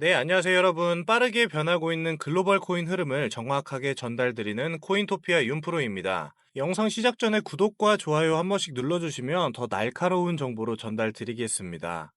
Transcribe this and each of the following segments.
네, 안녕하세요, 여러분. 빠르게 변하고 있는 글로벌 코인 흐름을 정확하게 전달드리는 코인토피아 윤프로입니다. 영상 시작 전에 구독과 좋아요 한 번씩 눌러주시면 더 날카로운 정보로 전달드리겠습니다.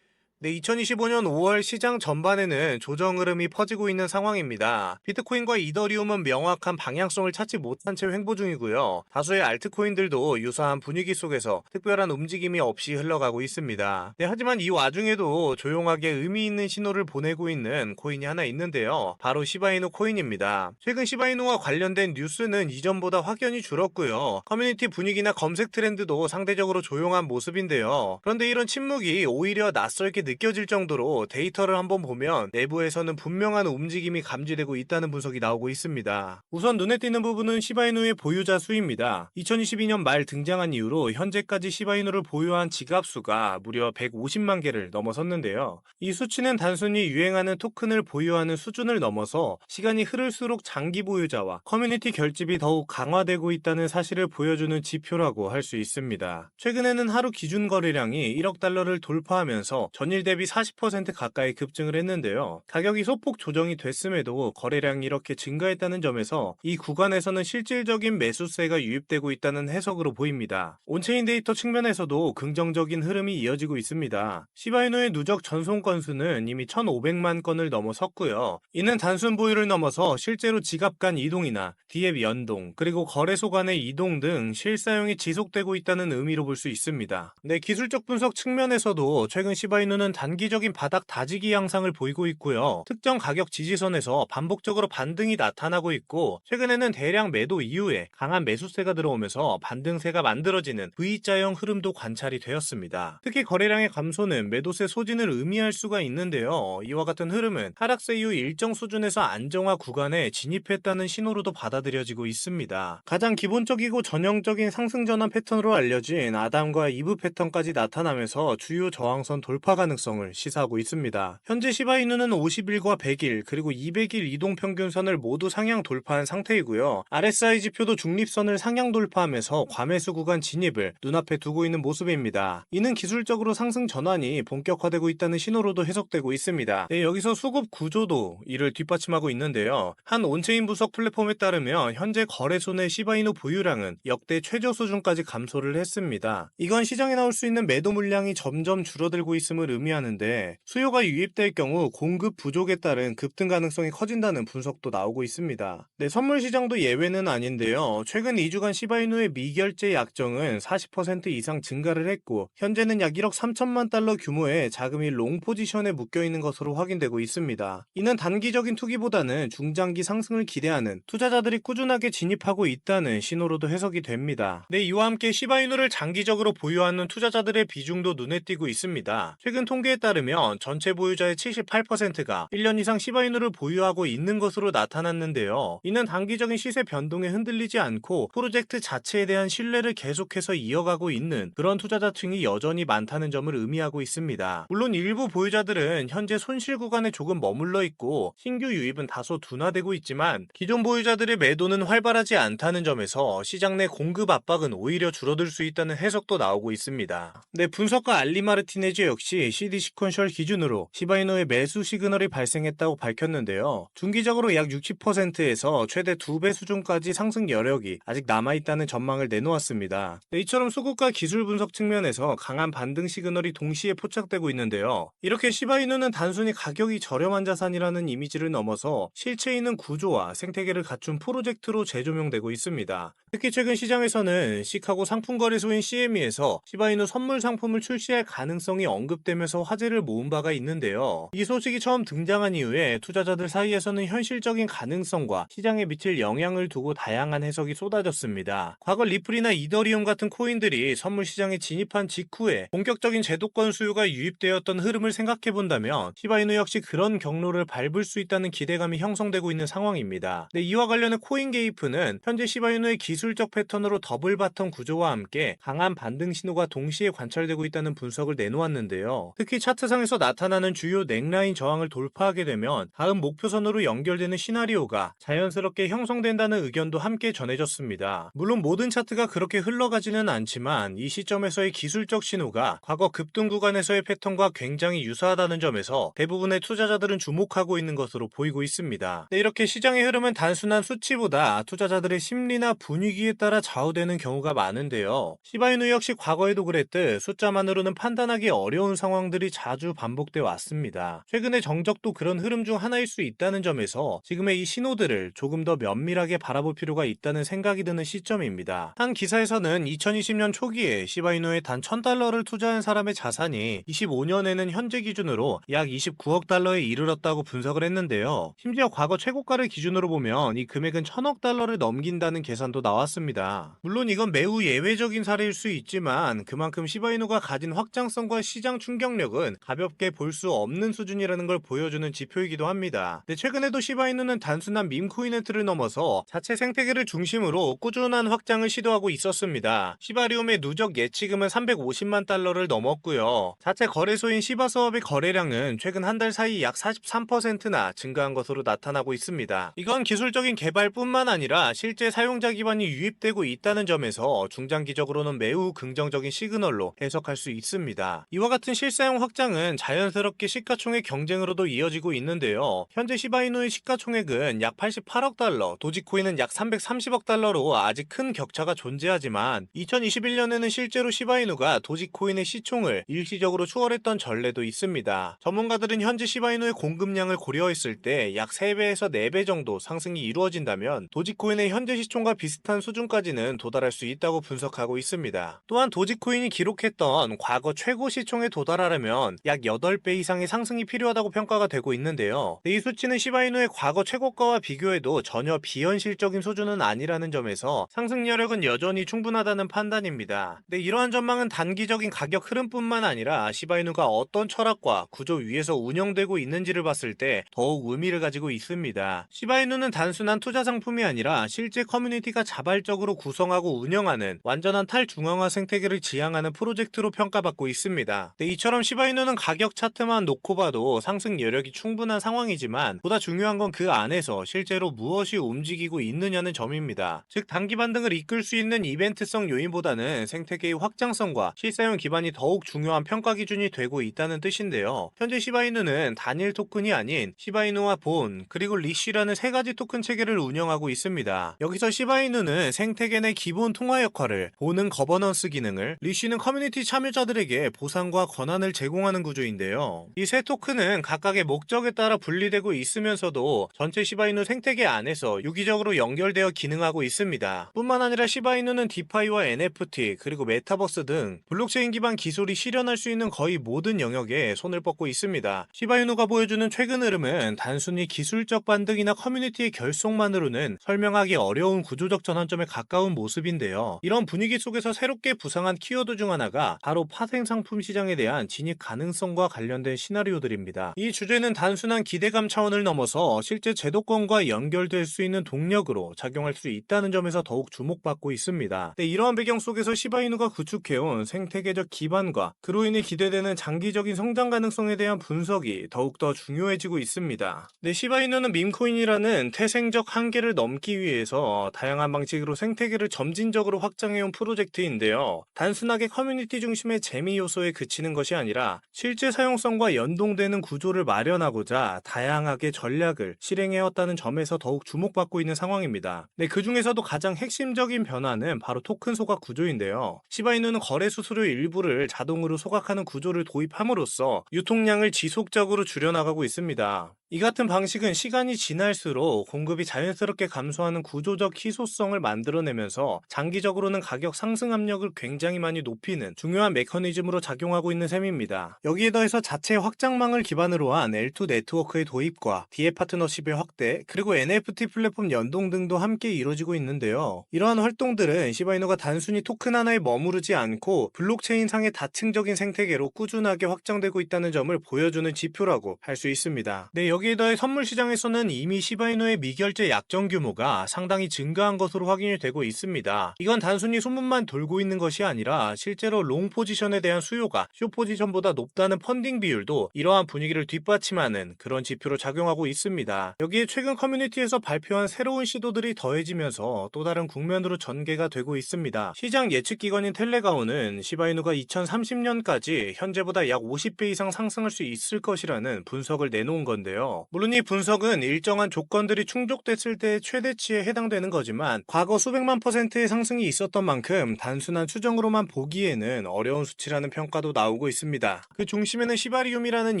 네, 2025년 5월 시장 전반에는 조정 흐름이 퍼지고 있는 상황입니다. 비트코인과 이더리움은 명확한 방향성을 찾지 못한 채 횡보 중이고요. 다수의 알트코인들도 유사한 분위기 속에서 특별한 움직임이 없이 흘러가고 있습니다. 네, 하지만 이 와중에도 조용하게 의미 있는 신호를 보내고 있는 코인이 하나 있는데요. 바로 시바이누 코인입니다. 최근 시바이누와 관련된 뉴스는 이전보다 확연히 줄었고요. 커뮤니티 분위기나 검색 트렌드도 상대적으로 조용한 모습인데요. 그런데 이런 침묵이 오히려 낯설게 느껴 질 정도로 데이터를 한번 보면 내부에서는 분명한 움직임이 감지되고 있다는 분석이 나오고 있습니다. 우선 눈에 띄는 부분은 시바이누의 보유자 수입니다. 2022년 말 등장한 이후로 현재까지 시바이누를 보유한 지갑 수가 무려 150만 개를 넘어섰는데요. 이 수치는 단순히 유행하는 토큰을 보유하는 수준을 넘어서 시간이 흐를수록 장기 보유자와 커뮤니티 결집이 더욱 강화되고 있다는 사실을 보여주는 지표라고 할 수 있습니다. 최근에는 하루 기준 거래량이 1억 달러를 돌파하면서 전일 대비 40% 가까이 급증을 했는데요. 가격이 소폭 조정이 됐음에도 거래량이 이렇게 증가했다는 점에서 이 구간에서는 실질적인 매수세가 유입되고 있다는 해석으로 보입니다. 온체인 데이터 측면에서도 긍정적인 흐름이 이어지고 있습니다. 시바이노의 누적 전송 건수는 이미 1,500만 건을 넘어섰고요. 이는 단순 보유를 넘어서 실제로 지갑 간 이동이나 디앱 연동, 그리고 거래소 간의 이동 등 실사용이 지속되고 있다는 의미로 볼 수 있습니다. 네, 기술적 분석 측면에서도 최근 시바이누는 단기적인 바닥 다지기 양상을 보이고 있고요. 특정 가격 지지선에서 반복적으로 반등이 나타나고 있고 최근에는 대량 매도 이후에 강한 매수세가 들어오면서 반등세가 만들어지는 V자형 흐름도 관찰이 되었습니다. 특히 거래량의 감소는 매도세 소진을 의미할 수가 있는데요. 이와 같은 흐름은 하락세 이후 일정 수준에서 안정화 구간에 진입했다는 신호로도 받아들여지고 있습니다. 가장 기본적이고 전형적인 상승 전환 패턴으로 알려진 아담과 이브 패턴까지 나타나면서 주요 저항선 돌파 가능 성을 시사하고 있습니다. 현재 시바이누는 50일과 100일 그리고 200일 이동 평균선을 모두 상향 돌파한 상태이고요. RSI 지표도 중립선을 상향 돌파하면서 과매수 구간 진입을 눈앞에 두고 있는 모습입니다. 이는 기술적으로 상승 전환이 본격화되고 있다는 신호로도 해석되고 있습니다. 네, 여기서 수급 구조도 이를 뒷받침하고 있는데요. 한 온체인 분석 플랫폼에 따르면 현재 거래소 내 시바이누 보유량은 역대 최저 수준까지 감소를 했습니다. 이건 시장에 나올 수 있는 매도 물량이 점점 줄어들고 있음을 의미 하는데 수요가 유입될 경우 공급 부족에 따른 급등 가능성이 커진다는 분석도 나오고 있습니다. 네, 선물 시장도 예외는 아닌데요. 최근 2주간 시바이누의 미결제 약정은 40% 이상 증가를 했고 현재는 약 1억 3천만 달러 규모의 자금이 롱 포지션에 묶여 있는 것으로 확인되고 있습니다. 이는 단기적인 투기보다는 중장기 상승을 기대하는 투자자들이 꾸준하게 진입하고 있다는 신호로도 해석이 됩니다. 네, 이와 함께 시바이누를 장기적으로 보유하는 투자자들의 비중도 눈에 띄고 있습니다. 최근 통계에 따르면 전체 보유자의 78%가 1년 이상 시바이누를 보유하고 있는 것으로 나타났는데요. 이는 단기적인 시세 변동에 흔들리지 않고 프로젝트 자체에 대한 신뢰를 계속해서 이어가고 있는 그런 투자자층이 여전히 많다는 점을 의미하고 있습니다. 물론 일부 보유자들은 현재 손실 구간에 조금 머물러 있고 신규 유입은 다소 둔화되고 있지만 기존 보유자들의 매도는 활발하지 않다는 점에서 시장 내 공급 압박은 오히려 줄어들 수 있다는 해석도 나오고 있습니다. 네, 분석가 알리 마르티네즈 역시 CD 시퀀셜 기준으로 시바이노의 매수 시그널이 발생했다고 밝혔는데요. 중기적으로 약 60%에서 최대 2배 수준까지 상승 여력이 아직 남아있다는 전망을 내놓았습니다. 네, 이처럼 수급과 기술 분석 측면에서 강한 반등 시그널이 동시에 포착되고 있는데요. 이렇게 시바이누는 단순히 가격이 저렴한 자산이라는 이미지를 넘어서 실체 있는 구조와 생태계를 갖춘 프로젝트로 재조명되고 있습니다. 특히 최근 시장에서는 시카고 상품거래소인 CME에서 시바이누 선물 상품을 출시할 가능성이 언급되면서 화제를 모은 바가 있는데요. 이 소식이 처음 등장한 이후에 투자자들 사이에서는 현실적인 가능성과 시장에 미칠 영향을 두고 다양한 해석이 쏟아졌습니다. 과거 리플이나 이더리움 같은 코인들이 선물 시장에 진입한 직후에 본격적인 제도권 수요가 유입되었던 흐름을 생각해 본다면 시바이누 역시 그런 경로를 밟을 수 있다는 기대감이 형성되고 있는 상황입니다. 네, 이와 관련해 코인게이프는 현재 시바이누의 기술적 패턴으로 더블 바텀 구조와 함께 강한 반등 신호가 동시에 관찰되고 있다는 분석을 내놓았는데요. 특히 차트상에서 나타나는 주요 넥라인 저항을 돌파하게 되면 다음 목표선으로 연결되는 시나리오가 자연스럽게 형성된다는 의견도 함께 전해졌습니다. 물론 모든 차트가 그렇게 흘러가지는 않지만 이 시점에서의 기술적 신호가 과거 급등 구간에서의 패턴과 굉장히 유사하다는 점에서 대부분의 투자자들은 주목하고 있는 것으로 보이고 있습니다. 네, 이렇게 시장의 흐름은 단순한 수치보다 투자자들의 심리나 분위기에 따라 좌우되는 경우가 많은데요. 시바이누 역시 과거에도 그랬듯 숫자만으로는 판단하기 어려운 상황 들이 자주 반복돼 왔습니다. 최근의 정적도 그런 흐름 중 하나일 수 있다는 점에서 지금의 이 신호들을 조금 더 면밀하게 바라볼 필요가 있다는 생각이 드는 시점입니다. 한 기사에서는 2020년 초기에 시바이누에 단 1000달러를 투자한 사람의 자산이 25년에는 현재 기준으로 약 29억 달러에 이르렀다고 분석을 했는데요. 심지어 과거 최고가를 기준으로 보면 이 금액은 1000억 달러를 넘긴다는 계산도 나왔습니다. 물론 이건 매우 예외적인 사례일 수 있지만 그만큼 시바이누가 가진 확장성과 시장 충격력 은 가볍게 볼 수 없는 수준이라는 걸 보여주는 지표이기도 합니다. 근데 최근에도 시바이누는 단순한 밈코인의 틀을 넘어서 자체 생태계를 중심으로 꾸준한 확장을 시도하고 있었습니다. 시바리움의 누적 예치금은 350만 달러를 넘었고요. 자체 거래소인 시바수업의 거래량은 최근 한 달 사이 약 43%나 증가한 것으로 나타나고 있습니다. 이건 기술적인 개발뿐만 아니라 실제 사용자 기반이 유입되고 있다는 점에서 중장기적으로는 매우 긍정적인 시그널로 해석할 수 있습니다. 이와 같은 실 사용 확장은 자연스럽게 시가총액 경쟁으로도 이어지고 있는데요. 현재 시바이누의 시가총액은 약 88억 달러, 도지코인은 약 330억 달러로 아직 큰 격차가 존재하지만 2021년에는 실제로 시바이누가 도지코인의 시총을 일시적으로 추월했던 전례도 있습니다. 전문가들은 현재 시바이누의 공급량을 고려했을 때 약 3배에서 4배 정도 상승이 이루어진다면 도지코인의 현재 시총과 비슷한 수준까지는 도달할 수 있다고 분석하고 있습니다. 또한 도지코인이 기록했던 과거 최고 시총에 도달하 려면 약 8배 이상의 상승이 필요하다고 평가가 되고 있는데요. 이 수치는 시바이누의 과거 최고가와 비교해도 전혀 비현실적인 수준은 아니라는 점에서 상승 여력은 여전히 충분하다는 판단입니다. 근데 이러한 전망은 단기적인 가격 흐름뿐만 아니라 시바이누가 어떤 철학과 구조 위에서 운영되고 있는지를 봤을 때 더욱 의미를 가지고 있습니다. 시바이누는 단순한 투자 상품이 아니라 실제 커뮤니티가 자발적으로 구성하고 운영하는 완전한 탈중앙화 생태계를 지향하는 프로젝트로 평가받고 있습니다. 이처럼 시바이누는 가격 차트만 놓고 봐도 상승 여력이 충분한 상황이지만 보다 중요한 건 그 안에서 실제로 무엇이 움직이고 있느냐는 점입니다. 즉 단기 반등을 이끌 수 있는 이벤트성 요인보다는 생태계의 확장성과 실사용 기반이 더욱 중요한 평가 기준이 되고 있다는 뜻인데요. 현재 시바이누는 단일 토큰이 아닌 시바이누와 본 그리고 리쉬라는 세 가지 토큰 체계를 운영하고 있습니다. 여기서 시바이누는 생태계 내 기본 통화 역할을, 본은 거버넌스 기능을, 리쉬는 커뮤니티 참여자들에게 보상과 권한을 제공하는 구조인데요. 이 세 토큰은 각각의 목적에 따라 분리되고 있으면서도 전체 시바이누 생태계 안에서 유기적으로 연결되어 기능하고 있습니다. 뿐만 아니라 시바이누는 디파이와 NFT 그리고 메타버스 등 블록체인 기반 기술이 실현할 수 있는 거의 모든 영역에 손을 뻗고 있습니다. 시바이누가 보여주는 최근 흐름은 단순히 기술적 반등이나 커뮤니티의 결속만으로는 설명하기 어려운 구조적 전환점에 가까운 모습인데요. 이런 분위기 속에서 새롭게 부상한 키워드 중 하나가 바로 파생 상품 시장에 대한 진입 가능성과 관련된 시나리오들입니다. 이 주제는 단순한 기대감 차원을 넘어서 실제 제도권과 연결될 수 있는 동력으로 작용할 수 있다는 점에서 더욱 주목받고 있습니다. 네, 이러한 배경 속에서 시바이누가 구축해온 생태계적 기반과 그로 인해 기대되는 장기적인 성장 가능성에 대한 분석이 더욱더 중요해지고 있습니다. 네, 시바이누는 밈코인이라는 태생적 한계를 넘기 위해서 다양한 방식으로 생태계를 점진적으로 확장해온 프로젝트인데요. 단순하게 커뮤니티 중심의 재미 요소에 그치는 것이 아니라 실제 사용성과 연동되는 구조를 마련하고자 다양하게 전략을 실행해왔다는 점에서 더욱 주목받고 있는 상황입니다. 네, 그 중에서도 가장 핵심적인 변화는 바로 토큰 소각 구조인데요. 시바이누는 거래 수수료 일부를 자동으로 소각하는 구조를 도입함으로써 유통량을 지속적으로 줄여나가고 있습니다. 이 같은 방식은 시간이 지날수록 공급이 자연스럽게 감소하는 구조적 희소성을 만들어내면서 장기적으로는 가격 상승 압력을 굉장히 많이 높이는 중요한 메커니즘으로 작용하고 있는 셈입니다. 여기에 더해서 자체 확장망을 기반으로 한 L2 네트워크의 도입과 DA 파트너십의 확대, 그리고 NFT 플랫폼 연동 등도 함께 이루어지고 있는데요. 이러한 활동들은 시바이노가 단순히 토큰 하나에 머무르지 않고 블록체인 상의 다층적인 생태계로 꾸준하게 확장되고 있다는 점을 보여주는 지표라고 할 수 있습니다. 네, 여기 여기에 더해 선물 시장에서는 이미 시바이누의 미결제 약정 규모가 상당히 증가한 것으로 확인이 되고 있습니다. 이건 단순히 소문만 돌고 있는 것이 아니라 실제로 롱 포지션에 대한 수요가 쇼 포지션보다 높다는 펀딩 비율도 이러한 분위기를 뒷받침하는 그런 지표로 작용하고 있습니다. 여기에 최근 커뮤니티에서 발표한 새로운 시도들이 더해지면서 또 다른 국면으로 전개가 되고 있습니다. 시장 예측 기관인 텔레가오는 시바이누가 2030년까지 현재보다 약 50배 이상 상승할 수 있을 것이라는 분석을 내놓은 건데요. 물론 이 분석은 일정한 조건들이 충족됐을 때 최대치에 해당되는 거지만 과거 수백만 퍼센트의 상승이 있었던 만큼 단순한 추정으로만 보기에는 어려운 수치라는 평가도 나오고 있습니다. 그 중심에는 시바리움이라는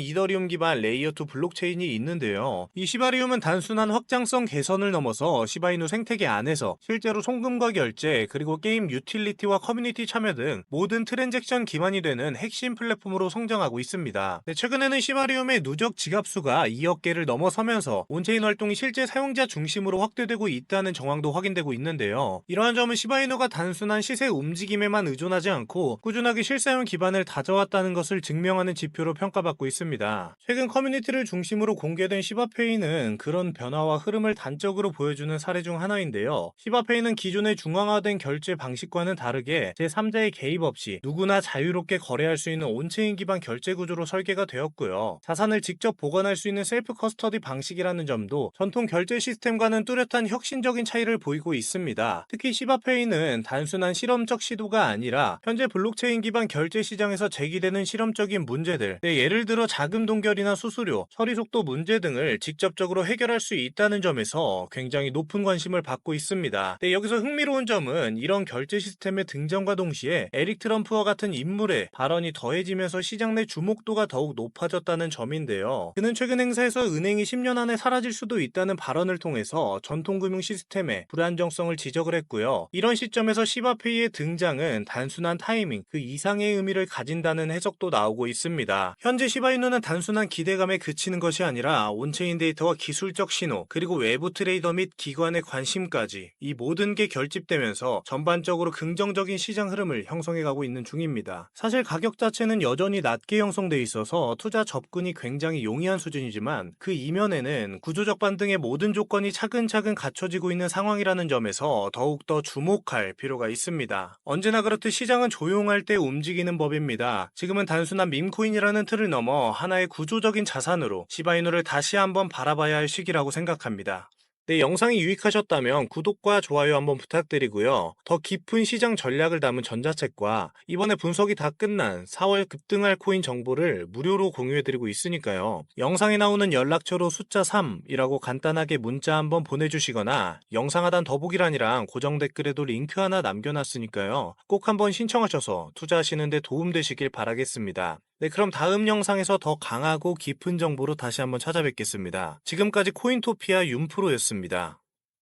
이더리움 기반 레이어2 블록체인이 있는데요. 이 시바리움은 단순한 확장성 개선을 넘어서 시바이누 생태계 안에서 실제로 송금과 결제 그리고 게임 유틸리티와 커뮤니티 참여 등 모든 트랜잭션 기반이 되는 핵심 플랫폼으로 성장하고 있습니다. 네, 최근에는 시바리움의 누적 지갑수가 2억 개를 넘어서면서 온체인 활동이 실제 사용자 중심으로 확대되고 있다는 정황도 확인되고 있는데요. 이러한 점은 시바이누가 단순한 시세 움직임에만 의존하지 않고 꾸준하게 실사용 기반을 다져왔다는 것을 증명하는 지표로 평가받고 있습니다. 최근 커뮤니티를 중심으로 공개된 시바페이는 그런 변화와 흐름을 단적으로 보여주는 사례 중 하나인데요. 시바페이는 기존의 중앙화된 결제 방식과는 다르게 제3자의 개입 없이 누구나 자유롭게 거래할 수 있는 온체인 기반 결제 구조로 설계가 되었고요. 자산을 직접 보관할 수 있는 셀프 커스터디 방식이라는 점도 전통 결제 시스템과는 뚜렷한 혁신적인 차이를 보이고 있습니다. 특히 시바페이는 단순한 실험적 시도가 아니라 현재 블록체인 기반 결제 시장에서 제기되는 실험적인 문제들, 네, 예를 들어 자금 동결이나 수수료, 처리 속도 문제 등을 직접적으로 해결할 수 있다는 점에서 굉장히 높은 관심을 받고 있습니다. 네, 여기서 흥미로운 점은 이런 결제 시스템의 등장과 동시에 에릭 트럼프와 같은 인물의 발언이 더해지면서 시장 내 주목도가 더욱 높아졌다는 점인데요. 그는 최근 행사에서 은행이 10년 안에 사라질 수도 있다는 발언을 통해서 전통금융 시스템의 불안정성을 지적을 했고요. 이런 시점에서 시바페이의 등장은 단순한 타이밍, 그 이상의 의미를 가진다는 해석도 나오고 있습니다. 현재 시바이누는 단순한 기대감에 그치는 것이 아니라 온체인 데이터와 기술적 신호, 그리고 외부 트레이더 및 기관의 관심까지 이 모든 게 결집되면서 전반적으로 긍정적인 시장 흐름을 형성해가고 있는 중입니다. 사실 가격 자체는 여전히 낮게 형성돼 있어서 투자 접근이 굉장히 용이한 수준이지만 그 이면에는 구조적 반등의 모든 조건이 차근차근 갖춰지고 있는 상황이라는 점에서 더욱더 주목할 필요가 있습니다. 언제나 그렇듯 시장은 조용할 때 움직이는 법입니다. 지금은 단순한 밈코인이라는 틀을 넘어 하나의 구조적인 자산으로 시바이누를 다시 한번 바라봐야 할 시기라고 생각합니다. 네, 영상이 유익하셨다면 구독과 좋아요 한번 부탁드리고요. 더 깊은 시장 전략을 담은 전자책과 이번에 분석이 다 끝난 4월 급등할 코인 정보를 무료로 공유해드리고 있으니까요. 영상에 나오는 연락처로 숫자 3이라고 간단하게 문자 한번 보내주시거나 영상 하단 더보기란이랑 고정 댓글에도 링크 하나 남겨놨으니까요. 꼭 한번 신청하셔서 투자하시는데 도움되시길 바라겠습니다. 네, 그럼 다음 영상에서 더 강하고 깊은 정보로 다시 한번 찾아뵙겠습니다. 지금까지 코인토피아 윤프로였습니다.